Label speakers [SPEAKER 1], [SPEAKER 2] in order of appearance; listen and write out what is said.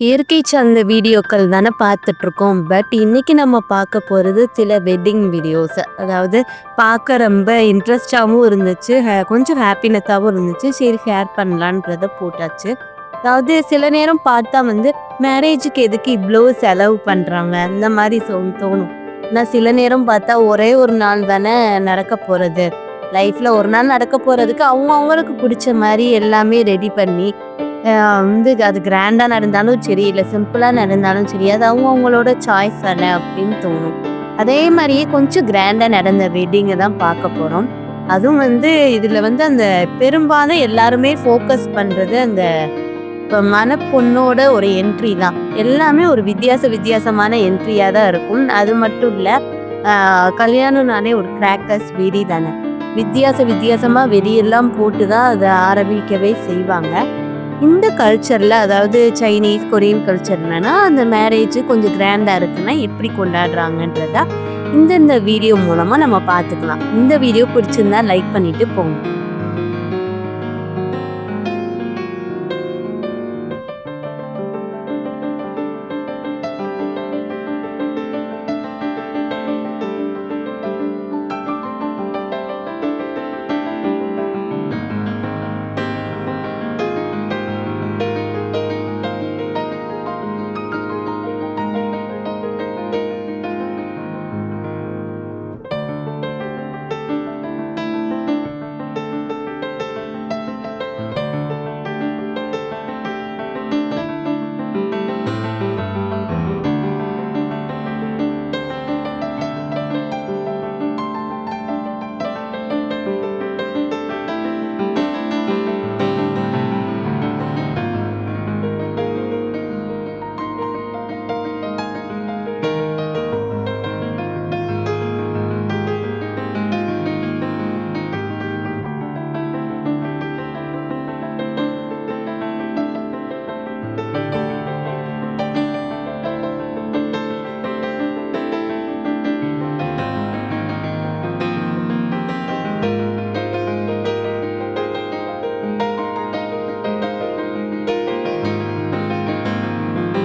[SPEAKER 1] இயற்கை சார்ந்த வீடியோக்கள் தானே பார்த்துட்ருக்கோம். பட் இன்றைக்கி நம்ம பார்க்க போகிறது சில வெட்டிங் வீடியோஸ் அதாவது பார்க்க ரொம்ப இன்ட்ரெஸ்டாகவும் இருந்துச்சு. கொஞ்சம் ஹாப்பினஸாகவும் இருந்துச்சு. சரி ஷேர் பண்ணலான்றத போட்டாச்சு. அதாவது சில நேரம் பார்த்தா வந்து மேரேஜுக்கு எதுக்கு இவ்வளோ செலவு பண்ணுறாங்க அந்த மாதிரி தோணும். ஆனால் சில நேரம் பார்த்தா ஒரே ஒரு நாள் தானே நடக்க போகிறது லைஃப்பில் ஒரு நாள் நடக்க போகிறதுக்கு அவங்க அவங்களுக்கு பிடிச்ச மாதிரி எல்லாமே ரெடி பண்ணி வந்து அது கிராண்டாக நடந்தாலும் சரி இல்லை சிம்பிளாக நடந்தாலும் சரி அது அவங்க அவங்களோட சாய்ஸ் தானே அப்படின்னு தோணும். அதே மாதிரியே கொஞ்சம் கிராண்டாக நடந்த வெட்டிங்கை தான் பார்க்க போகிறோம் அதுவும் வந்து இதில் வந்து அந்த பெரும்பாலும் எல்லாருமே ஃபோக்கஸ் பண்ணுறது அந்த இப்போ மனப்பொண்ணோட ஒரு என்ட்ரி தான். எல்லாமே ஒரு வித்தியாச வித்தியாசமான என்ட்ரியாக தான் இருக்கும். அது மட்டும் இல்லை கல்யாணம்னாலே ஒரு கிராக்கர்ஸ் வெடி தானே. வித்தியாச வித்தியாசமாக வெடியெல்லாம் போட்டு தான் அதை ஆரம்பிக்கவே செய்வாங்க. இந்த கல்ச்சரில் அதாவது சைனீஸ் கொரியன் கல்ச்சர் என்னென்னா அந்த மேரேஜ் கொஞ்சம் கிராண்டாக இருக்குன்னா எப்படி கொண்டாடுறாங்கன்றத இந்த இந்த வீடியோ மூலமாக நம்ம பார்த்துக்கலாம். இந்த வீடியோ பிடிச்சிருந்தா லைக் பண்ணிவிட்டு போங்க.